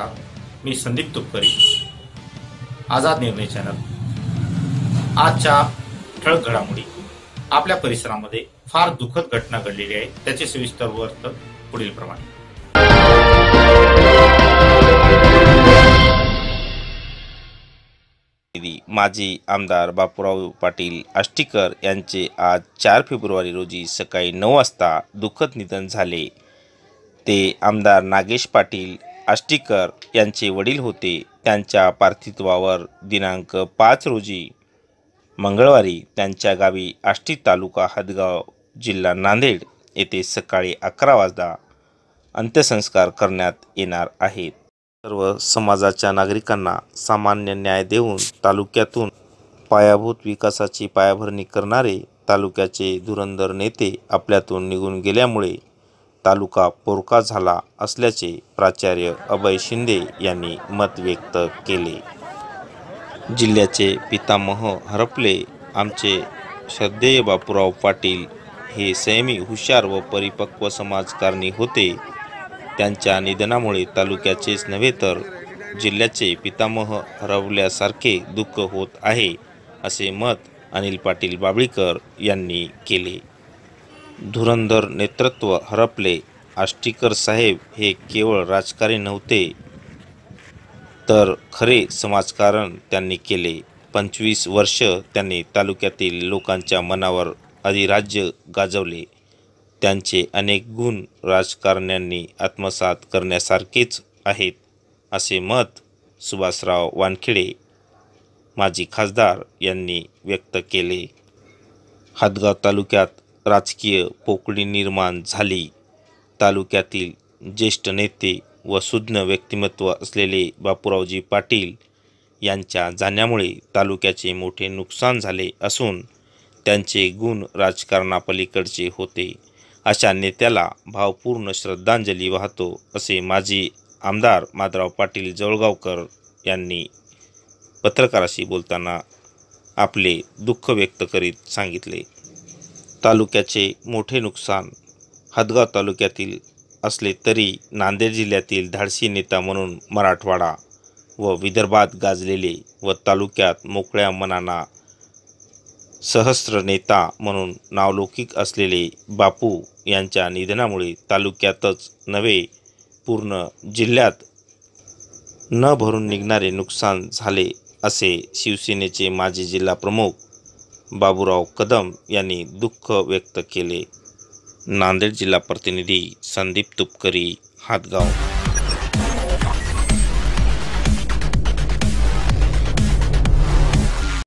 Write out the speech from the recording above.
शकता मी संदीप तुपकरी आझाद निर्णय चॅनल आजच्या ठळक घडामोडी. आपल्या परिसरामध्ये फार दुःखद घटना घडलेली आहे. त्याचे सविस्तर वर्त पुढील प्रमाणे. माजी आमदार बापूराव पाटील आष्टीकर यांचे आज चार फेब्रुवारी रोजी सकाळी नऊ वाजता दुःखद निधन झाले. ते आमदार नागेश पाटील आष्टीकर यांचे वडील होते. त्यांच्या पार्थित्वावर दिनांक पाच रोजी मंगळवारी त्यांच्या गावी आष्टी तालुका हदगाव जिल्हा नांदेड येथे सकाळी अकरा वाजता अंत्यसंस्कार करण्यात येणार आहेत. सर्व समाजाच्या नागरिकांना सामान्य न्याय देऊन तालुक्यातून पायाभूत विकासाची पायाभरणी करणारे तालुक्याचे धुरंधर नेते आपल्यातून निघून गेल्यामुळे तालुका पोरका झाला असल्याचे प्राचार्य अभय शिंदे यांनी मत व्यक्त केले. जिल्ह्याचे पितामह हरपले आमचे श्रद्धेय बापूराव पाटील हे सैमी हुशार व परिपक्व समाजकारणी होते. त्यांच्या निधनामुळे तालुक्याचेच नव्हे तर जिल्ह्याचे पितामह हरवल्यासारखे दुःख होत आहे असे मत अनिल पाटील बाबळीकर यांनी केले. धुरंधर नेतृत्व हरपले. आष्टीकर साहेब हे केवळ राजकारणी नव्हते तर खरे समाजकारण त्यांनी केले. पंचवीस वर्ष त्यांनी तालुक्यातील लोकांच्या मनावर अधिराज्य गाजवले. त्यांचे अनेक गुण राजकारण्यांनी आत्मसात करण्यासारखेच आहेत असे मत सुभाषराव वानखेडे माजी खासदार यांनी व्यक्त केले. हादगाव तालुक्यात राजकीय पोकळी निर्माण झाली. तालुक्यातील ज्येष्ठ नेते व सुज्ञ व्यक्तिमत्व असलेले बापूरावजी पाटील यांच्या जाण्यामुळे तालुक्याचे मोठे नुकसान झाले असून त्यांचे गुण राजकारणापलीकडचे होते. अशा नेत्याला भावपूर्ण श्रद्धांजली वाहतो असे माजी आमदार माधराव पाटील जवळगावकर यांनी पत्रकाराशी बोलताना आपले दुःख व्यक्त करीत सांगितले. तालुक्याचे मोठे नुकसान हदगाव तालुक्यातील असले तरी नांदेड जिल्ह्यातील धाडसी नेता म्हणून मराठवाडा व विदर्भात गाजलेले व तालुक्यात मोकळ्या मनाना सहस्र नेता म्हणून नावलौकिक असलेले बापू यांच्या निधनामुळे तालुक्यातच नव्हे पूर्ण जिल्ह्यात न भरून निघणारे नुकसान झाले असे शिवसेनेचे माजी जिल्हा प्रमुख बाबूराव कदम यांनी दुःख व्यक्त केले. नांदेड जिल्हा प्रतिनिधी संदीप तुपकरी हातगाव.